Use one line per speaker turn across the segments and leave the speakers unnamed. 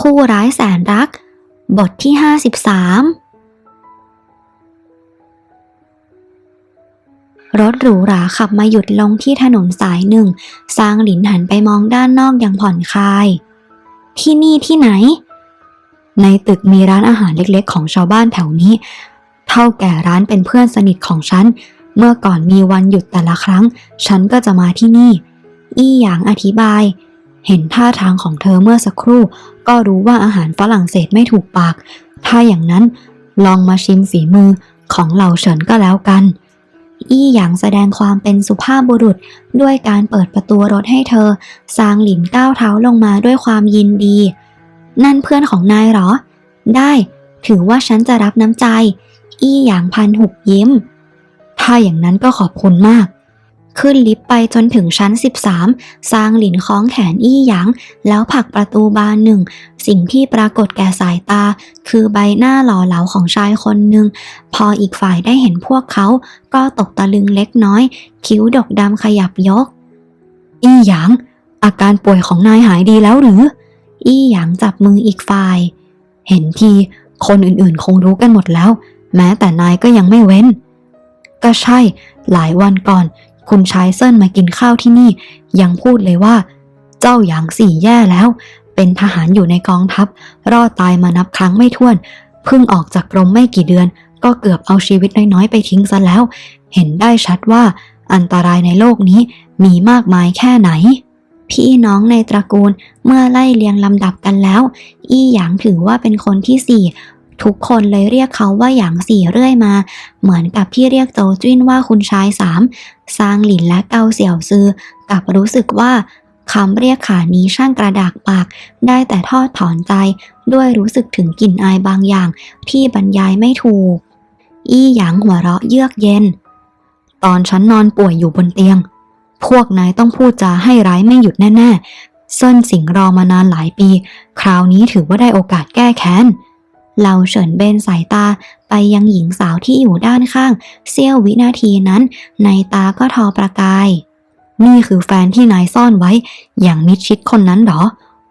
คู่ร้ายแสนรัก บทที่ 53 รถหรูหราขับมาหยุดลงที่ถนนสายหนึ่งซางหลินหันไปมองด้านนอกอย่างผ่อนคลาย ที่นี่ที่ไหน ในตึกมีร้านอาหารเล็กๆ ของชาวบ้านแถวนี้ เท่าแก่ร้านเป็นเพื่อนสนิทของฉัน เมื่อก่อนมีวันหยุดแต่ละครั้ง ฉันก็จะมาที่นี่ อี้หยางอธิบาย เห็นท่าทางของเธอเมื่อสักครู่ ก็รู้ว่าอาหารฝรั่งเศสไม่ถูกปาก ถ้าอย่างนั้นลองมาชิมฝีมือของเหล่าเฉินก็แล้วกัน อี้หยางแสดงความเป็นสุภาพบุรุษด้วยการเปิดประตูรถให้เธอ ซางหลินก้าวเท้าลงมาด้วยความยินดี นั่นเพื่อนของนายเหรอ ได้ ถือว่าฉันจะรับน้ำใจ อี้หยางพันหุบยิ้ม ถ้าอย่างนั้นก็ขอบคุณมาก ขึ้นลิฟต์ไปจนถึงชั้น 13 ซางหลินคล้องแขนอี้หยาง แล้วผลักประตูบานหนึ่ง สิ่งที่ปรากฏแก่สายตา คือใบหน้าหล่อเหลาของชายคนหนึ่ง พออีกฝ่ายได้เห็นพวกเขา ก็ตกตะลึงเล็กน้อย คิ้วดกดำขยับยก อี้หยาง อาการป่วยของนายหายดีแล้วหรือ อี้หยางจับมืออีกฝ่าย เห็นที คนอื่นๆ คงรู้กันหมดแล้ว แม้แต่นายก็ยังไม่เว้น ก็ใช่ หลายวันก่อน คุณชายเซินมากินข้าวที่นี่ ยังพูดเลยว่า เจ้าหยางสี่แย่แล้ว เป็นทหารอยู่ในกองทัพ รอดตายมานับครั้งไม่ถ้วน เพิ่งออกจากกรมไม่กี่เดือน ก็เกือบเอาชีวิตน้อยๆไปทิ้งซะแล้ว เห็นได้ชัดว่าอันตรายในโลกนี้มีมากมายแค่ไหน พี่น้องในตระกูลเมื่อไล่เรียงลำดับกันแล้ว อี้หยางถือว่าเป็นคนที่สี่ ทุกคนเลยเรียกเขาว่าหยางสี่เรื่อยมา เหมือนกับที่เรียกโจจิ้นว่าคุณชายสามซางหลินและเกาเสี่ยวซือกลับรู้สึกว่าคำเรียกขานี้ช่างกระดากปาก ได้แต่ทอดถอนใจ ด้วยรู้สึกถึงกลิ่นอายบางอย่าง ที่บรรยายไม่ถูก อี้หยางหัวเราะเยือกเย็น ตอนฉันนอนป่วยอยู่บนเตียง พวกนายต้องพูดจาให้ร้ายไม่หยุดแน่ๆเซินสิงรอมานานหลายปี คราวนี้ถือว่าได้โอกาสแก้แค้น เราเฉินเบนสายตาไปยังหญิงสาวที่อยู่ด้านข้าง เสี้ยววินาทีนั้น ในตาก็ทอประกาย นี่คือแฟนที่นายซ่อนไว้ อย่างมิดชิดคนนั้นเหรอ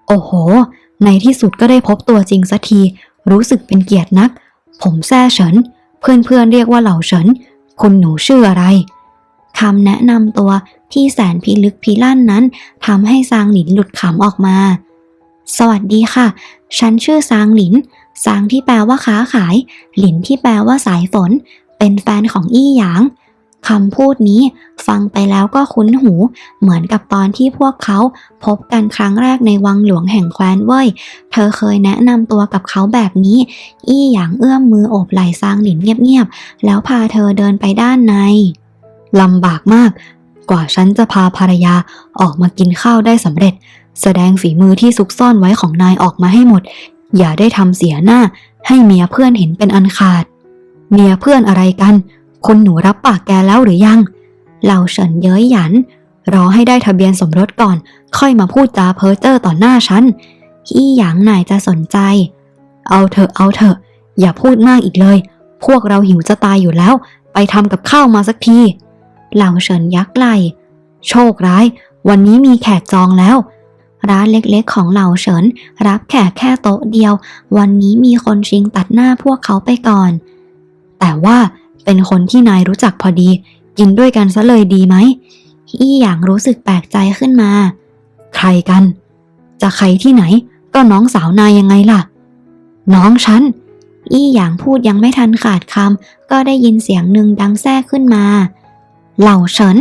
โอ้โห ในที่สุดก็ได้พบตัวจริงสักที รู้สึกเป็นเกียรตินัก ผมแซ่เฉิน เพื่อนๆเรียกว่าเหล่าเฉิน คุณหนูชื่ออะไรคำแนะนำตัวที่แสนพิลึกพิลั่นนั้นทำให้ซางหลินหลุดขำออกมา สวัสดีค่ะ ฉันชื่อซางหลิน ซางที่แปลว่าค้าขาย หลินที่แปลว่าสายฝน เป็นแฟนของอี้หยางคำพูดนี้ฟังไปแล้วก็คุ้นหู เหมือนกับตอนที่พวกเขาพบกันครั้งแรกในวังหลวงแห่งแคว้นเว่ย เธอเคยแนะนำตัวกับเขาแบบนี้ อี้หยางเอื้อมมือโอบไหล่ซางหลินเงียบๆ แล้วพาเธอเดินไปด้านในลำบากมาก กว่าฉันจะพาภรรยาออกมากินข้าวได้สำเร็จ แสดงฝีมือที่ซุกซ่อนไว้ของนายออกมาให้หมด อย่าได้ทำเสียหน้าให้เมียเพื่อนเห็นเป็นอันขาด เมียเพื่อนอะไรกันคุณหนูรับปากแกแล้วหรือยัง เหล่าเฉินเย้ยหยัน รอให้ได้ทะเบียนสมรสก่อน ค่อยมาพูดจาเพ้อเจ้อต่อหน้าฉันอี้หยางนายจะสนใจ เอาเถอะเอาเถอะ อย่าพูดมากอีกเลย พวกเราหิวจะตายอยู่แล้ว ไปทำกับข้าวมาสักที เหล่าเฉินยักไหลโชคร้าย วันนี้มีแขกจองแล้ว ร้านเล็กๆของเหล่าเฉิน รับแขกแค่โต๊ะเดียว วันนี้มีคนชิงตัดหน้าพวกเขาไปก่อน แต่ว่าเป็นคนที่นายรู้จักพอดี กินด้วยกันซะเลยดีไหมอี้หยางรู้สึกแปลกใจขึ้นมา ใครกัน จะใครที่ไหน ก็น้องสาวนายยังไงล่ะ น้องฉัน อี้หยางพูดยังไม่ทันขาดคำก็ได้ยินเสียงหนึ่งดังแทรกขึ้นมา เหล่าเฉิน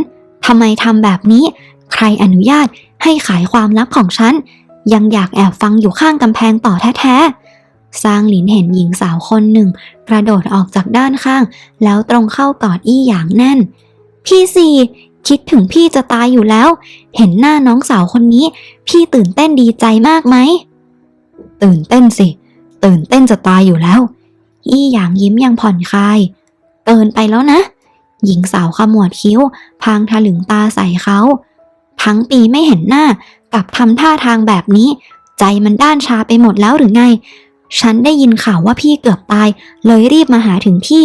ทำไมทำแบบนี้ ใครอนุญาต ให้ขายความลับของฉัน ยังอยากแอบฟังอยู่ข้างกำแพงต่อแท้ๆซางหลินเห็นหญิงสาวคนหนึ่ง กระโดดออกจากด้านข้าง แล้วตรงเข้ากอดอี้อย่างแน่น พี่สี่คิดถึงพี่จะตายอยู่แล้ว เห็นหน้าน้องสาวคนนี้ พี่ตื่นเต้นดีใจมากไหม ตื่นเต้นสิ ตื่นเต้นจะตายอยู่แล้ว อี้หยางยิ้มย่างผ่อนคลาย เกินไปแล้วนะ หญิงสาวขมวดคิ้ว พางถลึงตาใส่เขา ทั้งปีไม่เห็นหน้ากับทำท่าทางแบบนี้ ใจมันด้านชาไปหมดแล้วหรือไง ฉันได้ยินข่าวว่าพี่เกือบตาย เลยรีบมาหาถึงที่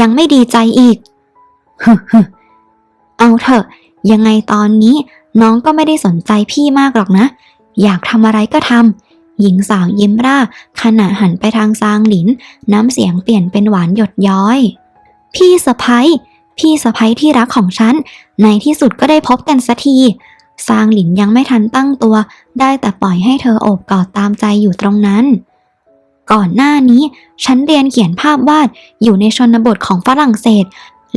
ยังไม่ดีใจอีกฮึฮึเอาเถอะ ยังไงตอนนี้น้องก็ไม่ได้สนใจพี่มากหรอกนะ อยากทำอะไรก็ทำหญิงสาวยิ้มร่า ขณะหันไปทางซางหลิน น้ำเสียงเปลี่ยนเป็นหวานหยดย้อย พี่สะพ้ยพี่สะพ้ยที่รักของฉัน ในที่สุดก็ได้พบกันสักที ซางหลินยังไม่ทันตั้งตัว ได้แต่ปล่อยให้เธอโอบกอดตามใจอยู่ตรงนั้น ก่อนหน้านี้ ฉันเรียนเขียนภาพวาดอยู่ในชนบทของฝรั่งเศส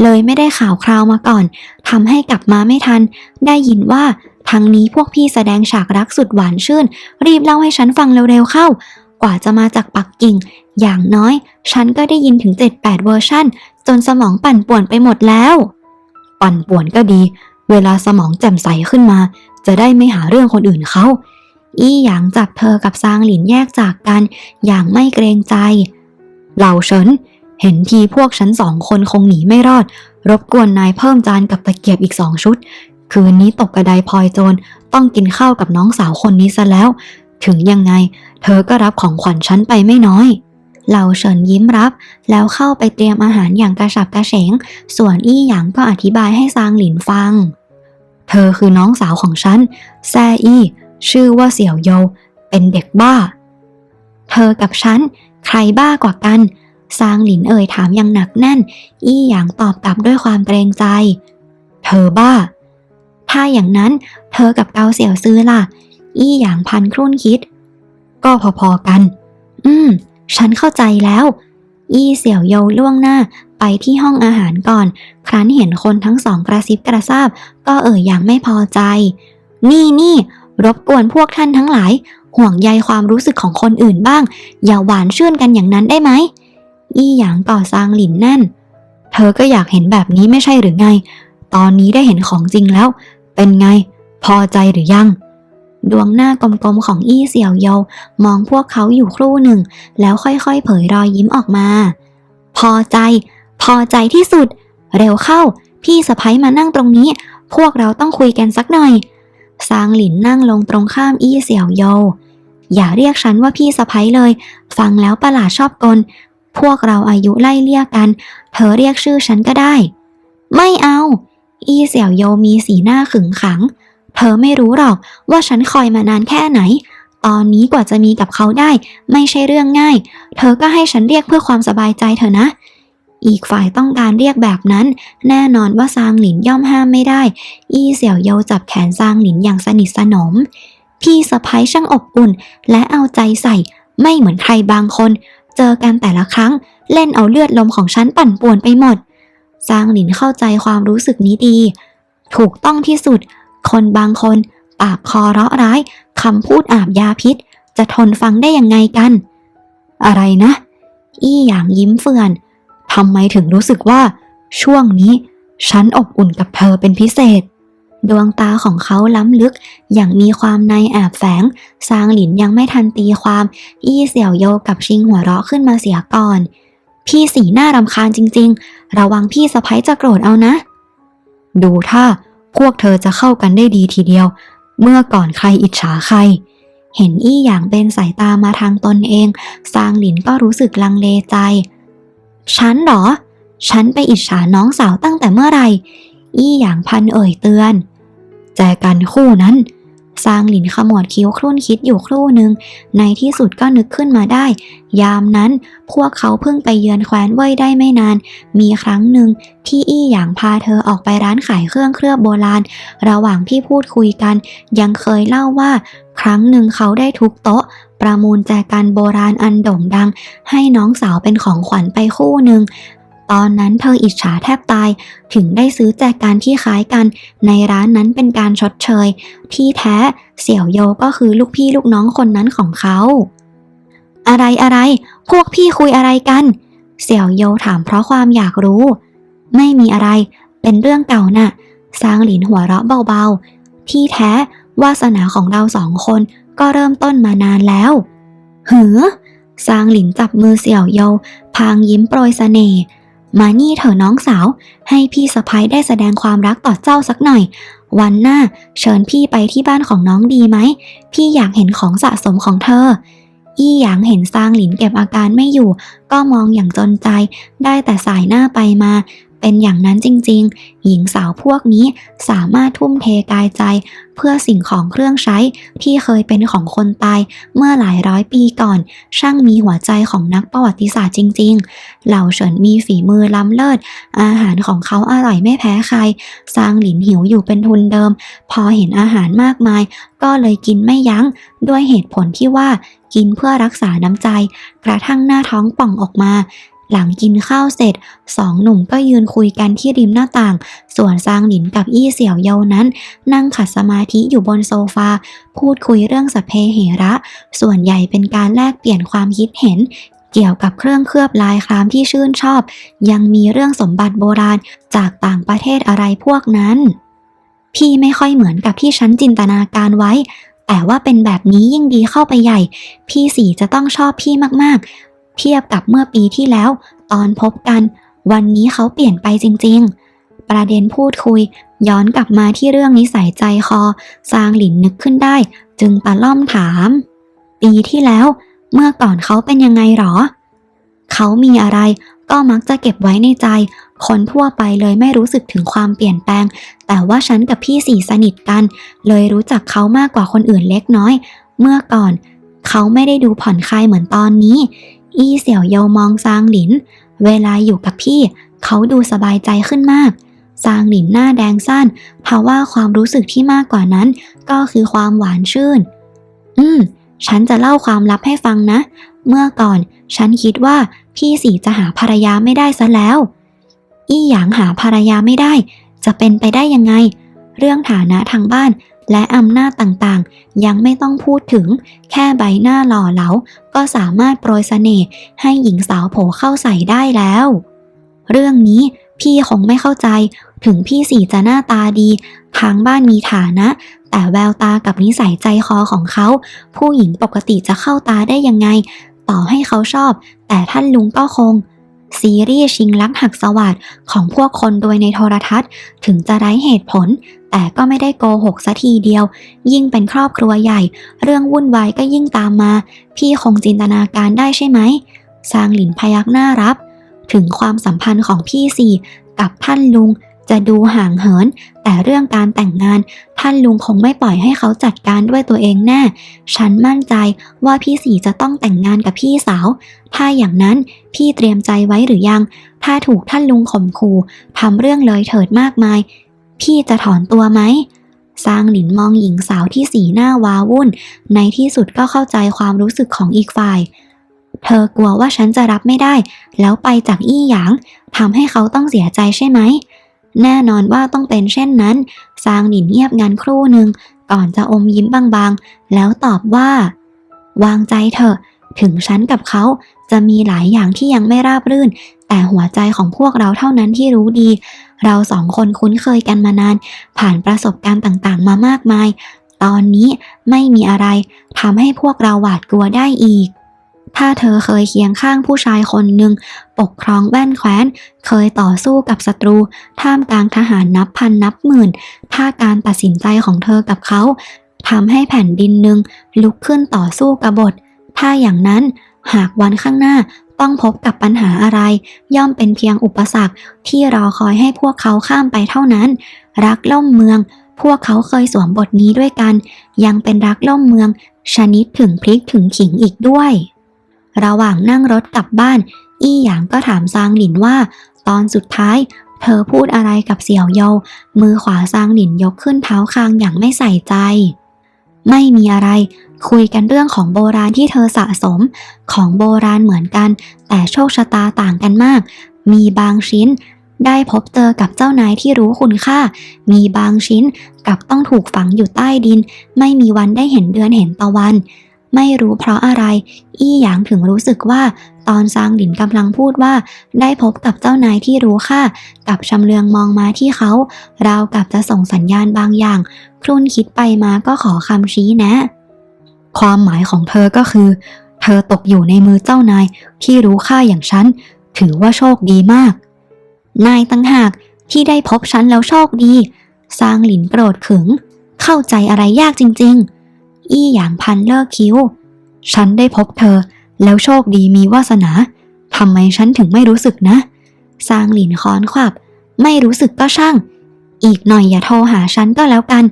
เลยไม่ได้ข่าวคราวมาก่อนทำให้กลับมาไม่ทัน ได้ยินว่าทางนี้พวกพี่แสดงฉากรักสุดหวานชื่น รีบเล่าให้ฉันฟังเร็วๆเข้า กว่าจะมาจากปักกิ่ง อย่างน้อย ฉันก็ได้ยินถึง 7-8 เวอร์ชั่น จนสมองปั่นป่วนไปหมดแล้ว ปั่นป่วนก็ดี เวลาสมองแจ่มใสขึ้นมา จะได้ไม่หาเรื่องคนอื่นเขาอี้หยางจับเธอกับซางหลินแยกจากกันอย่างไม่เกรงใจ เหล่าเฉินเห็นทีพวกฉันสองคนคงหนีไม่รอด รบกวนนายเพิ่มจานกับตะเกียบอีกสองชุด คืนนี้ตกกระไดพลอยโจรต้องกินข้าวกับน้องสาวคนนี้ซะแล้ว ถึงยังไง เธอก็รับของขวัญฉันไปไม่น้อย เหล่าเฉินยิ้มรับ แล้วเข้าไปเตรียมอาหารอย่างกระฉับกระเฉง ส่วนอี้หยางก็อธิบายให้ซางหลินฟัง เธอคือน้องสาวของฉัน แซอี้ ชื่อว่าเสี่ยวโย เป็นเด็กบ้า เธอกับฉัน ใครบ้ากว่ากัน ซางหลินเอ่ยถามอย่างหนักแน่น อี้หยางตอบกลับด้วยความเกรงใจ เธอบ้า ถ้าอย่างนั้น เธอกับเกาเสี่ยวซื้อล่ะ อี้หยางพันครุ่นคิด ก็พอๆกัน อืม ฉันเข้าใจแล้ว อี้เสี่ยวโยล่วงหน้า ไปที่ห้องอาหารก่อน ครั้นเห็นคนทั้งสองกระซิบกระซาบ ก็เอ่ยอย่างไม่พอใจ นี่นี่รบกวนพวกท่านทั้งหลาย ห่วงใยความรู้สึกของคนอื่นบ้าง อย่าหวานชื่นกันอย่างนั้นได้ไหมอี้หยางต่อซางหลินแน่น เธอก็อยากเห็นแบบนี้ไม่ใช่หรือไง ตอนนี้ได้เห็นของจริงแล้ว เป็นไง พอใจหรือยัง ดวงหน้ากลมๆของอี้เสี่ยวโยมองพวกเขาอยู่ครู่หนึ่ง แล้วค่อยๆ เผยรอยยิ้มออกมา พอใจ พอใจที่สุด เร็วเข้า พี่สะพ้ยมานั่งตรงนี้ พวกเราต้องคุยกันสักหน่อย ซางหลินนั่งลงตรงข้ามอี้เสี่ยวโย อย่าเรียกฉันว่าพี่สะพ้ยเลย ฟังแล้วประหลาดชอบกล พวกเราอายุไล่เลี่ยกัน เธอเรียกชื่อฉันก็ได้ ไม่เอา อี้เสี่ยวโยมีสีหน้าขึงขัง เธอไม่รู้หรอกว่าฉันคอยมานานแค่ไหนตอนนี้กว่าจะมีกับเขาได้ ไม่ใช่เรื่องง่าย เธอก็ให้ฉันเรียกเพื่อความสบายใจเถอนะ อีกฝ่ายต้องการเรียกแบบนั้น แน่นอนว่าซางหลินย่อมห้ามไม่ได้ อี้เสี่ยวโยจับแขนซางหลินอย่างสนิทสนม พี่สะพ้ยช่างอบอุ่น และเอาใจใส่ ไม่เหมือนใครบางคน เจอกันแต่ละครั้ง เล่นเอาเลือดลมของฉันปั่นป่วนไปหมด ซางหลินเข้าใจความรู้สึกนี้ดี ถูกต้องที่สุด คนบางคนปากคอเราะร้ายคำพูดอาบยาพิษ จะทนฟังได้ยังไงกัน อะไรนะ อี้หยางยิ้มเฟื่อน ทำไมถึงรู้สึกว่า ช่วงนี้ ฉันอบอุ่นกับเธอเป็นพิเศษ ดวงตาของเขาล้ำลึก อย่างมีความในแอบแฝงซางหลินยังไม่ทันตีความ อี้เสี่ยวโยกับชิงหัวเราะขึ้นมาเสียก่อน พี่สีหน้ารำคาญจริง ๆ ระวังพี่สะพ้ยจะโกรธเอานะ ดูท่าพวกเธอจะเข้ากันได้ดีทีเดียว เมื่อก่อนใครอิจฉาใครเห็นอี้อย่างเป็นสายตามาทางตนเอง ซางหลินก็รู้สึกลังเลใจ ฉันหรอ ฉันไปอิจฉาน้องสาวตั้งแต่เมื่อไหร่อี้อย่างพันเอ่ยเตือน แจกันคู่นั้นซางหลินขมวดคิ้วครุ่นคิดอยู่ครู่หนึ่ง ในที่สุดก็นึกขึ้นมาได้ ยามนั้นพวกเขาเพิ่งไปเยือนแคว้นเว่ยได้ไม่นาน มีครั้งหนึ่งที่อี้หยางพาเธอออกไปร้านขายเครื่องเคลือบโบราณ ระหว่างที่พูดคุยกัน ยังเคยเล่าว่า ครั้งหนึ่งเขาได้ทุกโต๊ะ ประมูลแจกันโบราณอันโด่งดัง ให้น้องสาวเป็นของขวัญไปคู่หนึ่งตอนนั้นเธออิจฉาแทบตาย ถึงได้ซื้อแจกันที่คล้ายกัน ในร้านนั้นเป็นการชดเชย ที่แท้เสี่ยวโยก็คือลูกพี่ลูกน้องคนนั้นของเขา อะไรอะไร พวกพี่คุยอะไรกัน เสี่ยวโยถามเพราะความอยากรู้ ไม่มีอะไร เป็นเรื่องเก่าน่ะซางหลินหัวเราะเบาๆ ที่แท้ วาสนาของเราสองคนก็เริ่มต้นมานานแล้วเหือซางหลินจับมือเสี่ยวโยพางยิ้มโปรยเสน่ห์มานี่เถอะน้องสาว ให้พี่สะพ้ยได้แสดงความรักต่อเจ้าสักหน่อย วันหน้าเชิญพี่ไปที่บ้านของน้องดีไหม พี่อยากเห็นของสะสมของเธอ อี้หยางเห็นซางหลินเก็บอาการไม่อยู่ ก็มองอย่างจนใจ ได้แต่สายหน้าไปมา เป็นอย่างนั้นจริงๆ หญิงสาวพวกนี้สามารถทุ่มเทกายใจ เพื่อสิ่งของเครื่องใช้ที่เคยเป็นของคนตายเมื่อหลายร้อยปีก่อน ช่างมีหัวใจของนักประวัติศาสตร์จริง ๆ เหล่าเฉินมีฝีมือล้ำเลิศ อาหารของเขาอร่อยไม่แพ้ใครซางหลินหิวอยู่เป็นทุนเดิม พอเห็นอาหารมากมาย ก็เลยกินไม่ยัง้ง ด้วยเหตุผลที่ว่ากินเพื่อรักษาน้ำใจ กระทั่งหน้าท้องป่องออกมา หลังกินข้าวเสร็จสองหนุ่มก็ยืนคุยกันที่ริมหน้าต่าง ส่วนซางหลินกับอี้เสี่ยวเยานั้น นั่งขัดสมาธิอยู่บนโซฟา พูดคุยเรื่องสพเพเหระ ส่วนใหญ่เป็นการแลกเปลี่ยนความคิดเห็น เกี่ยวกับเครื่องเคลือบลายครามที่ชื่นชอบ ยังมีเรื่องสมบัติโบราณจากต่างประเทศอะไรพวกนั้น พี่ไม่ค่อยเหมือนกับที่ฉันจินตนาการไว้แต่ว่าเป็นแบบนี้ยิ่งดีเข้าไปใหญ่ พี่สีจะต้องชอบพี่มากๆ เทียบกับเมื่อปีที่แล้ว ตอนพบกัน วันนี้เขาเปลี่ยนไปจริง ๆ ประเด็นพูดคุย ย้อนกลับมาที่เรื่องนิสัยใจคอ ซางหลินนึกขึ้นได้ จึงตะล่อมถาม ปีที่แล้ว เมื่อก่อนเขาเป็นยังไงหรอ เขามีอะไรก็มักจะเก็บไว้ในใจ คนทั่วไปเลยไม่รู้สึกถึงความเปลี่ยนแปลง แต่ว่าฉันกับพี่สี่สนิทกัน เลยรู้จักเขามากกว่าคนอื่นเล็กน้อย เมื่อก่อน เขาไม่ได้ดูผ่อนคลายเหมือนตอนนี้ อี้เสี่ยวเยามองซางหลิน เวลาอยู่กับพี่ เขาดูสบายใจขึ้นมากซางหลินหน้าแดงสั้นทว่าความรู้สึกที่มากกว่านั้น ก็คือความหวานชื่น อืม ฉันจะเล่าความลับให้ฟังนะ เมื่อก่อน ฉันคิดว่าพี่สีจะหาภรรยาไม่ได้ซะแล้ว อี้หยางหาภรรยาไม่ได้ จะเป็นไปได้ยังไง เรื่องฐานะทางบ้าน และอำนาจต่างๆ ยังไม่ต้องพูดถึง แค่ใบหน้าหล่อเหลา ก็สามารถโปรยเสน่ห์ให้หญิงสาวโผเข้าใส่ได้แล้ว เรื่องนี้พี่คงไม่เข้าใจ ถึงพี่สีจะหน้าตาดี ทางบ้านมีฐานะ แต่แววตากับนิสัยใจคอของเขา ผู้หญิงปกติจะเข้าตาได้ยังไง ต่อให้เขาชอบ แต่ท่านลุงก็คง ซีรีส์ชิงลักหักสวัสดของพวกคนโดยในโทรทัศน์ ถึงจะไร้เหตุผล แต่ก็ไม่ได้โกหกสัทีเดียว ยิ่งเป็นครอบครัวใหญ่ เรื่องวุ่นวายก็ยิ่งตามมา พี่คงจินตนาการได้ใช่ไหมซางหลินพยักหน้ารับ ถึงความสัมพันธ์ของพี่สี่กับท่านลุงจะดูห่างเหิน แต่เรื่องการแต่งงาน ท่านลุงคงไม่ปล่อยให้เขาจัดการด้วยตัวเองแน่ ฉันมั่นใจว่าพี่สีจะต้องแต่งงานกับพี่สาว ถ้าอย่างนั้นพี่เตรียมใจไว้หรือยัง ถ้าถูกท่านลุงข่มขู่ทำเรื่องเลยเถิดมากมาย พี่จะถอนตัวไหมซางหลินมองหญิงสาวที่สีหน้าวาวุ่น ในที่สุดก็เข้าใจความรู้สึกของอีกฝ่าย เธอกลัวว่าฉันจะรับไม่ได้ แล้วไปจากอี้หยางทำให้เขาต้องเสียใจใช่ไหม แน่นอนว่าต้องเป็นเช่นนั้น ซางหลินเงียบงันครู่หนึ่งก่อนจะอมยิ้มบางๆ แล้วตอบว่า วางใจเถอะ ถึงฉันกับเขาจะมีหลายอย่างที่ยังไม่ราบรื่น แต่หัวใจของพวกเราเท่านั้นที่รู้ดี เราสองคนคุ้นเคยกันมานาน ผ่านประสบการณ์ต่างๆ มามากมาย ตอนนี้ไม่มีอะไรทำให้พวกเราหวาดกลัวได้อีก ถ้าเธอเคยเคียงข้างผู้ชายคนหนึ่ง ปกครองแว่นแคว้น เคยต่อสู้กับศัตรู ท่ามกลางทหารนับพันนับหมื่น ถ้าการตัดสินใจของเธอกับเขาทำให้แผ่นดินหนึ่งลุกขึ้นต่อสู้กบฏ ถ้าอย่างนั้นหากวันข้างหน้าต้องพบกับปัญหาอะไร ย่อมเป็นเพียงอุปสรรคที่รอคอยให้พวกเขาข้ามไปเท่านั้น รักล่มเมือง พวกเขาเคยสวมบทนี้ด้วยกัน ยังเป็นรักล่มเมือง ชนิดถึงพริกถึงขิงอีกด้วย ระหว่างนั่งรถกลับบ้าน อี้หยางก็ถามซางหลินว่า ตอนสุดท้าย เธอพูดอะไรกับเสี่ยวเยามือขวาซางหลินยกขึ้นเท้าคางอย่างไม่ใส่ใจ ไม่มีอะไร คุยกันเรื่องของโบราณที่เธอสะสม ของโบราณเหมือนกัน แต่โชคชะตาต่างกันมาก มีบางชิ้นได้พบเจอกับเจ้านายที่รู้คุณค่า มีบางชิ้นกลับต้องถูกฝังอยู่ใต้ดิน ไม่มีวันได้เห็นเดือนเห็นตะวัน ไม่รู้เพราะอะไร อี้หยางถึงรู้สึกว่า ตอนซางหลินกำลังพูดว่า ได้พบกับเจ้านายที่รู้ค่ากับชำเลืองมองมาที่เขา ราวกับจะส่งสัญญาณบางอย่าง ครุ่นคิดไปมาก็ขอคำชี้แนะ ความหมายของเธอก็คือ เธอตกอยู่ในมือเจ้านายที่รู้ค่าอย่างฉัน ถือว่าโชคดีมาก นายตั้งหากที่ได้พบฉันแล้วโชคดี ซางหลินโกรธขึง เข้าใจอะไรยากจริง ๆ อี้หยางพันเลิกคิ้ว ฉันได้พบเธอ แล้วโชคดีมีวาสนาทำไมฉันถึงไม่รู้สึกนะซางหลินค้อนขวับ ไม่รู้สึกก็ช่าง อีกหน่อยอย่าโทรหาฉันก็แล้วกัน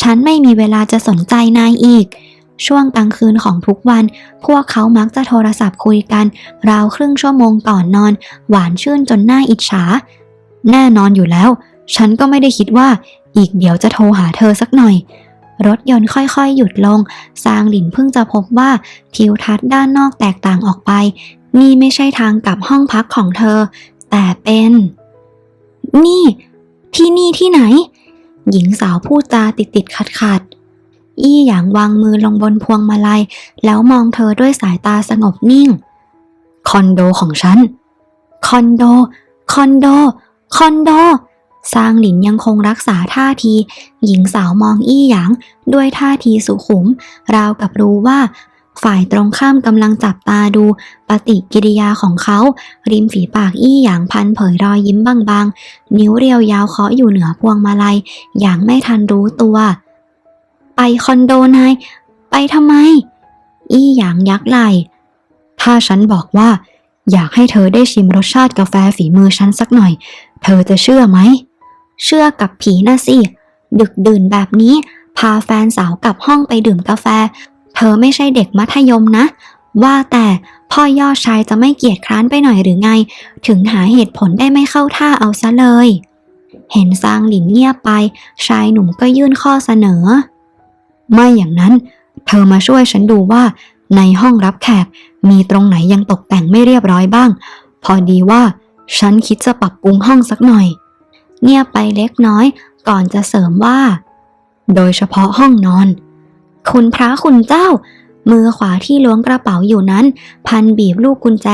ฉันไม่มีเวลาจะสนใจนายอีก ช่วงกลางคืนของทุกวัน พวกเขามักจะโทรศัพท์คุยกัน ราวครึ่งชั่วโมงก่อนนอน หวานชื่นจนหน้าอิจฉา แน่นอนอยู่แล้ว ฉันก็ไม่ได้คิดว่า อีกเดี๋ยวจะโทรหาเธอสักหน่อย รถยนต์ค่อยๆ หยุดลง ซางหลินเพิ่งจะพบว่าทิวทัศน์ด้านนอกแตกต่างออกไป นี่ไม่ใช่ทางกลับห้องพักของเธอ แต่เป็น นี่ ที่นี่ที่ไหน หญิงสาวพูดจาติดติดขัดขัดอี้หยางวางมือลงบนพวงมาลัย แล้วมองเธอด้วยสายตาสงบนิ่ง คอนโดของฉัน คอนโด คอนโด คอนโด ซางหลินยังคงรักษาท่าที หญิงสาวมองอี้หยาง ด้วยท่าทีสุขุม ราวกับรู้ว่า ฝ่ายตรงข้ามกำลังจับตาดูปฏิกิริยาของเขา ริมฝีปากอี้หยางพันเผยรอยยิ้มบางๆ นิ้วเรียวยาวเคาะอยู่เหนือพวงมาลัย อย่างไม่ทันรู้ตัว ไปคอนโดนาย ไปทำไม อี้หยางยักไหล่ถ้าฉันบอกว่า อยากให้เธอได้ชิมรสชาติกาแฟฝีมือฉันสักหน่อย เธอจะเชื่อไหม เชื่อกับผีนะสิ ดึกดื่นแบบนี้ พาแฟนสาวกลับห้องไปดื่มกาแฟ เธอไม่ใช่เด็กมัธยมนะ ว่าแต่พ่อยอดชายจะไม่เกียจคร้านไปหน่อยหรือไง ถึงหาเหตุผลได้ไม่เข้าท่าเอาซะเลย เห็นซางหลินเงียบไป ชายหนุ่มก็ยื่นข้อเสนอ ไม่อย่างนั้น เธอมาช่วยฉันดูว่า ในห้องรับแขกมีตรงไหนยังตกแต่งไม่เรียบร้อยบ้าง พอดีว่า ฉันคิดจะปรับปรุงห้องสักหน่อย เงียบไปเล็กน้อย ก่อนจะเสริมว่า โดยเฉพาะห้องนอน คุณพระคุณเจ้า มือขวาที่ล้วงกระเป๋าอยู่นั้น พันบีบลูกกุญแจ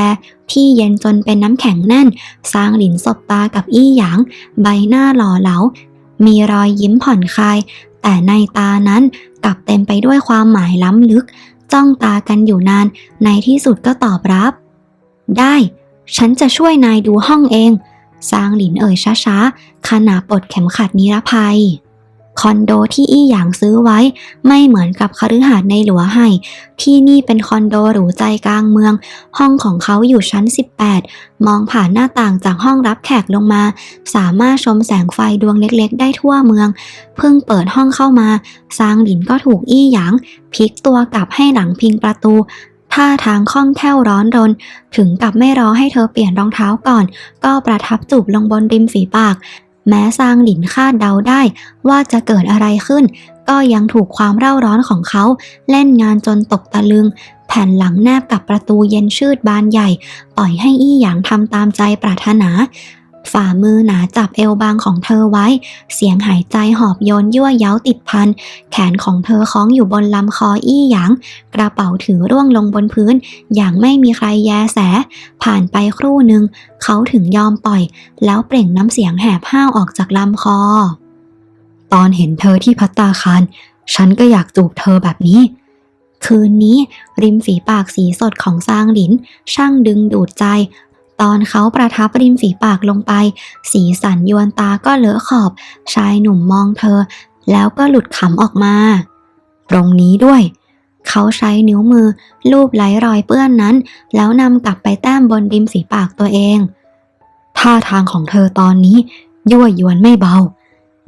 ที่เย็นจนเป็นน้ำแข็งแน่น สร้างหลินสบตากับอี้หยาง ใบหน้าหล่อเหลา มีรอยยิ้มผ่อนคลาย แต่ในตานั้นกลับเต็มไปด้วยความหมายล้ำลึก จ้องตากันอยู่นาน ในที่สุดก็ตอบรับ ได้ ฉันจะช่วยนายดูห้องเอง ซางหลินเอ่ยช้าๆขณะปลดเข็มขัดนิรภัย คอนโดที่อี้หยางซื้อไว้ ไม่เหมือนกับคฤหาสน์ในหลัวไห่ที่นี่เป็นคอนโดหรูใจกลางเมือง ห้องของเขาอยู่ชั้น 18 มองผ่านหน้าต่างจากห้องรับแขกลงมา สามารถชมแสงไฟดวงเล็กๆ ได้ทั่วเมือง เพิ่งเปิดห้องเข้ามา ซางหลินก็ถูกอี้หยางพลิกตัวกลับให้หลังพิงประตู ท่าทางคล่องแคล่วร้อนรน ถึงกับไม่รอให้เธอเปลี่ยนรองเท้าก่อน ก็ประทับจูบลงบนริมฝีปาก แม้ซางหลินคาดเดาได้ว่าจะเกิดอะไรขึ้น ก็ยังถูกความเร่าร้อนของเขา เล่นงานจนตกตะลึง แผ่นหลังแนบกับประตูเย็นชืดบานใหญ่ ปล่อยให้อี้หยางทำตามใจปรารถนา ฝ่ามือหนาจับเอวบางของเธอไว้ เสียงหายใจหอบโยนยั่วเย้าติดพัน แขนของเธอคล้องอยู่บนลำคออี้หยาง กระเป๋าถือร่วงลงบนพื้น อย่างไม่มีใครแยแส ผ่านไปครู่หนึ่ง เขาถึงยอมปล่อย แล้วเปล่งน้ำเสียงแหบห้าวออกจากลำคอ ตอนเห็นเธอที่พัตตาคารฉันก็อยากจูบเธอแบบนี้ คืนนี้ ริมฝีปากสีสดของซางหลิน ช่างดึงดูดใจ ตอนเขาประทับริมฝีปากลงไป สีสันยวนตาก็เลอะขอบ ชายหนุ่มมองเธอ แล้วก็หลุดขำออกมา ตรงนี้ด้วย เขาใช้นิ้วมือ ลูบไหลรอยเปื้อนนั้น แล้วนำกลับไปแต้มบนริมฝีปากตัวเอง ท่าทางของเธอตอนนี้ ยั่วยวนไม่เบา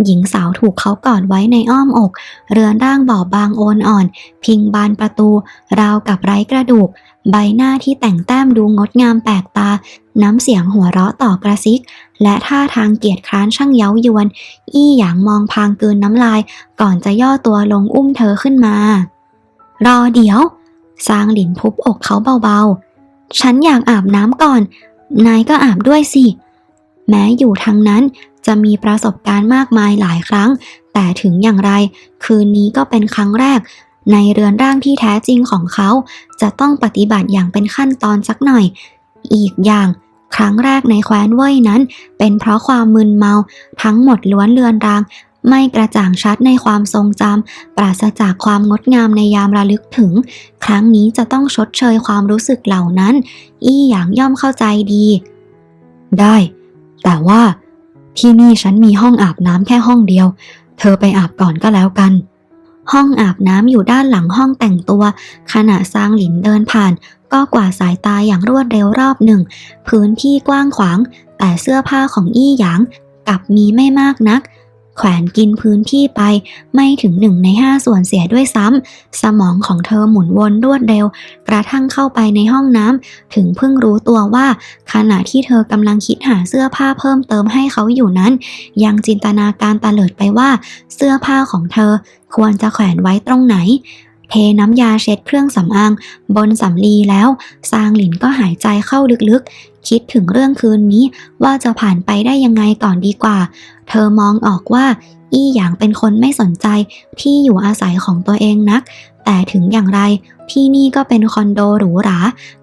หญิงสาวถูกเขากอดไว้ในอ้อมอก เรือนร่างบอบบางโอนอ่อน พิงบานประตู ราวกับไร้กระดูก ใบหน้าที่แต่งแต้มดูงดงามแปลกตา น้ำเสียงหัวเราะต่อกระซิก และท่าทางเกียจคร้านช่างเย้ายวน อี้หยางมองพางเกลืนน้ำลาย ก่อนจะย่อตัวลงอุ้มเธอขึ้นมา รอเดี๋ยวซางหลินทุบอกเขาเบาๆ ฉันอยากอาบน้ำก่อน นายก็อาบด้วยสิ แม้อยู่ทางนั้นจะมีประสบการณ์มากมายหลายครั้ง แต่ถึงอย่างไร คืนนี้ก็เป็นครั้งแรก ในเรือนร่างที่แท้จริงของเขา จะต้องปฏิบัติอย่างเป็นขั้นตอนสักหน่อย อีกอย่างครั้งแรกในแคว้นเว่ยนั้น เป็นเพราะความมึนเมา ทั้งหมดล้วนเลือนราง ไม่กระจ่างชัดในความทรงจำปราศจากความงดงามในยามระลึกถึง ครั้งนี้จะต้องชดเชยความรู้สึกเหล่านั้น อี้หยางย่อมเข้าใจดี ได้ แต่ว่าที่นี่ฉันมีห้องอาบน้ำแค่ห้องเดียว เธอไปอาบก่อนก็แล้วกัน ห้องอาบน้ำอยู่ด้านหลังห้องแต่งตัว ขณะซางหลินเดินผ่าน ก็กวาดสายตาอย่างรวดเร็วรอบหนึ่ง พื้นที่กว้างขวาง แต่เสื้อผ้าของอี้หยางกับมีไม่มากนัก แขวนกินพื้นที่ไปไม่ถึงหนึ่งในห้าส่วนเสียด้วยซ้ำ สมองของเธอหมุนวนรวดเร็ว กระทั่งเข้าไปในห้องน้ำถึงเพิ่งรู้ตัวว่า ขณะที่เธอกำลังคิดหาเสื้อผ้าเพิ่มเติมให้เขาอยู่นั้น ยังจินตนาการตะเลิดไปว่า เสื้อผ้าของเธอควรจะแขวนไว้ตรงไหน เทน้ำยาเช็ดเครื่องสำอาง บนสำลีแล้ว ซางหลินก็หายใจเข้าลึกๆ คิดถึงเรื่องคืนนี้ว่าจะผ่านไปได้ยังไงก่อนดีกว่า เธอมองออกว่า อี้หยางเป็นคนไม่สนใจที่อยู่อาศัยของตัวเองนัก แต่ถึงอย่างไร ที่นี่ก็เป็นคอนโดหรูหรา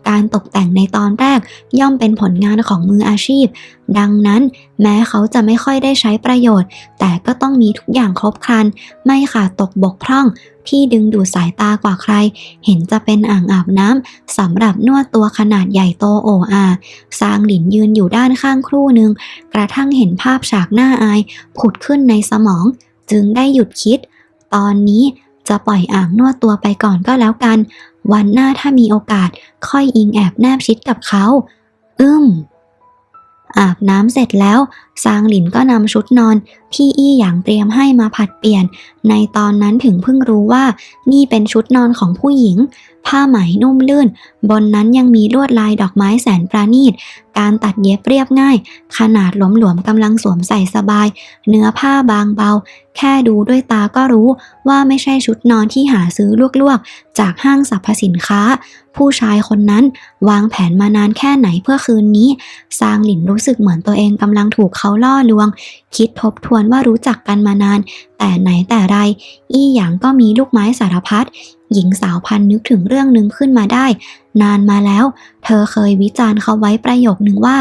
การตกแต่งในตอนแรกย่อมเป็นผลงานของมืออาชีพ ดังนั้นแม้เขาจะไม่ค่อยได้ใช้ประโยชน์ แต่ก็ต้องมีทุกอย่างครบครัน ไม่ขาดตกบกพร่องที่ดึงดูดสายตากว่าใคร เห็นจะเป็นอ่างอาบน้ำสำหรับนวดตัวขนาดใหญ่โตโออาซางหลินยืนอยู่ด้านข้างครู่หนึ่ง กระทั่งเห็นภาพฉากหน้าอาย ผุดขึ้นในสมอง จึงได้หยุดคิด ตอนนี้ จะปล่อยอ่างนวดตัวไปก่อนก็แล้วกัน วันหน้าถ้ามีโอกาสค่อยอิงแอบแนบชิดกับเขาอึ้มอาบน้ำเสร็จแล้ว ซางหลินก็นำชุดนอนที่อี้หยางเตรียมให้มาผัดเปลี่ยน ในตอนนั้นถึงเพิ่งรู้ว่านี่เป็นชุดนอนของผู้หญิง ผ้าไหมนุ่มลื่น บนนั้นยังมีลวดลายดอกไม้แสนประณีต การตัดเย็บเรียบง่าย ขนาดหลวมๆกำลังสวมใส่สบาย เนื้อผ้าบางเบา แค่ดูด้วยตาก็รู้ว่าไม่ใช่ชุดนอนที่หาซื้อลวกๆ จากห้างสรรพสินค้า ผู้ชายคนนั้นวางแผนมานานแค่ไหนเพื่อคืนนี้ซางหลินรู้สึกเหมือนตัวเองกำลังถูกเขาาล่อลวง คิดทบทวนว่ารู้จักกันมานาน แต่ไหนแต่ไร อี้หยางก็มีลูกไม้สารพัดหญิงสาวพันนึกถึงเรื่องหนึ่งขึ้นมาได้ นานมาแล้ว เธอเคยวิจารณ์เขาไว้ประโยคนึงว่า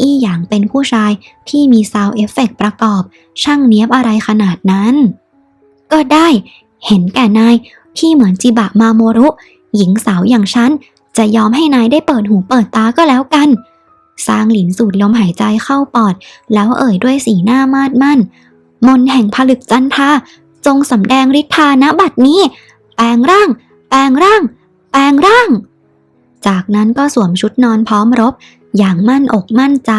อี้หยางเป็นผู้ชายที่มีซาวเอฟเฟกต์ประกอบ ช่างเนี้ยบอะไรขนาดนั้น ก็ได้ เห็นแก่นายที่เหมือนจิบะมาโมรุ หญิงสาวอย่างฉันจะยอมให้นายได้เปิดหูเปิดตาก็แล้วกัน ซางหลินสูดลมหายใจเข้าปอด แล้วเอ่ยด้วยสีหน้ามาดมั่น มนแห่งผลึกจันทาจงสำแดงฤทธาณบัดนี้ แปลงร่าง แปลงร่าง แปลงร่าง จากนั้นก็สวมชุดนอนพร้อมรบ อย่างมั่นอกมั่นใจ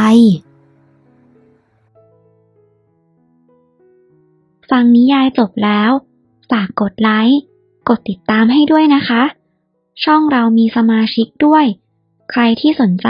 ฟังนิยายจบแล้ว ฝากกดไลค์กดติดตามให้ด้วยนะคะ ช่องเรามีสมาชิกด้วย ใครที่สนใจ